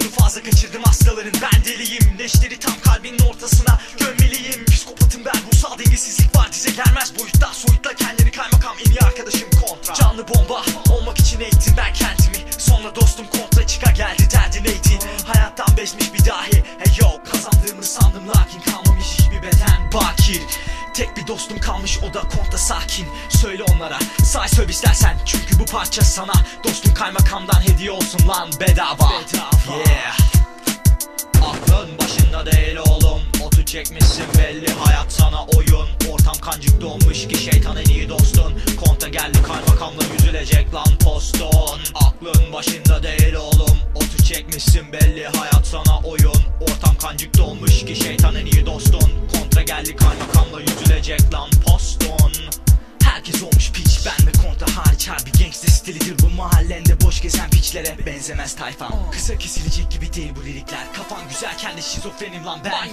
fazla kaçırdım hastaların. Ben deliyim Leşleri tam kalbinin ortasına gömmeliyim. Psikopatım ben ruhsal dengesizlik var Dize gelmez. Boyuttan soyutla kendini kaymakam En iyi arkadaşım kontra. Canlı bomba olmak için eğittim ben kendimi. Sonra dostum kontra çıka geldi derdi neydi? Hayattan bezmiş bir dahi. Hey yo kazandığımı sandım lakin kalmamış hiçbir beden Bakir Tek bir dostum kalmış o da konta sakin. Söyle onlara say söv istersen. Çünkü bu parça sana. Dostum kaymakamdan hediye olsun lan bedava, Yeah. Aklın başında değil oğlum. Otu çekmişsin belli hayat sana oyun. Ortam kancık donmuş ki şeytan en iyi dostun. Konta geldi kaymakamla yüzülecek lan postun. Aklın başında değil oğlum. Otu çekmişsin belli hayat sana oyun. Ortam kancık dolmuş ki şeytan en iyi hariç harbi gangster stilidir bu mahallende boş gezen piçlere benzemez tayfam. Kısa kesilecek gibi değil bu lirikler. Kafan güzelken de şizofrenim lan ben.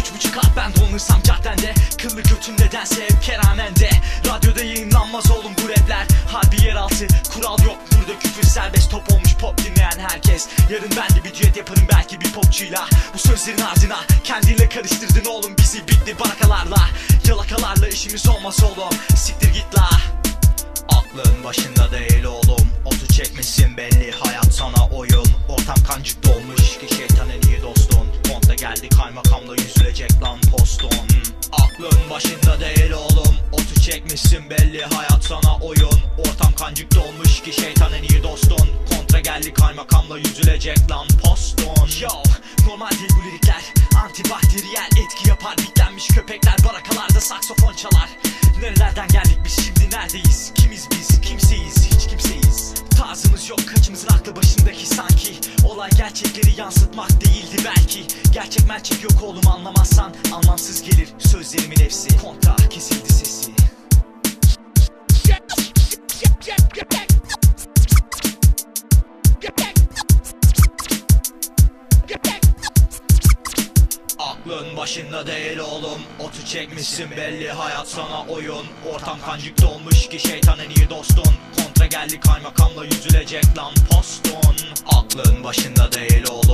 Üç buçuk at ben dolanırsam caddende Kıllı götün nedense hep keramende. Radyoda yayınlanmaz oğlum bu rapler. Harbi yeraltı kural yok. Burada küfür serbest Top olmuş pop dinleyen herkes. Yarın ben de bir düet yaparım belki bir popçuyla. Bu sözlerin ardına kendiyle karıştırdın oğlum bizi bitti barakalarla. Yalakalarla işimiz olmaz oğlum. Siktir git la başında değil oğlum. Otu çekmişsin belli hayat sana oyun. Ortam kancık dolmuş ki şeytan en iyi dostun. Konta geldi kaymakamla yüzülecek lan postun. Aklın başında değil oğlum. Otu çekmişsin belli hayat sana oyun. Ortam kancık dolmuş ki şeytan en iyi dostun. Kontra geldi kaymakamla yüzülecek lan postun. Yo normal değil bu lirikler Antibakteriyel etki yapar. Bitlenmiş köpekler barakalarda saksofon gerçekleri yansıtmak değildi belki. Gerçek merçek yok oğlum anlamazsan Anlamsız gelir. Sözlerimin hepsi Konta kesildi sesi Aklın başında değil oğlum. Otu çekmişsin belli hayat sana oyun. Ortam kancık dolmuş ki şeytan en iyi dostun. Kontra geldi kaymakamla yüzülecek lan postun. Aklın başında değil oğlum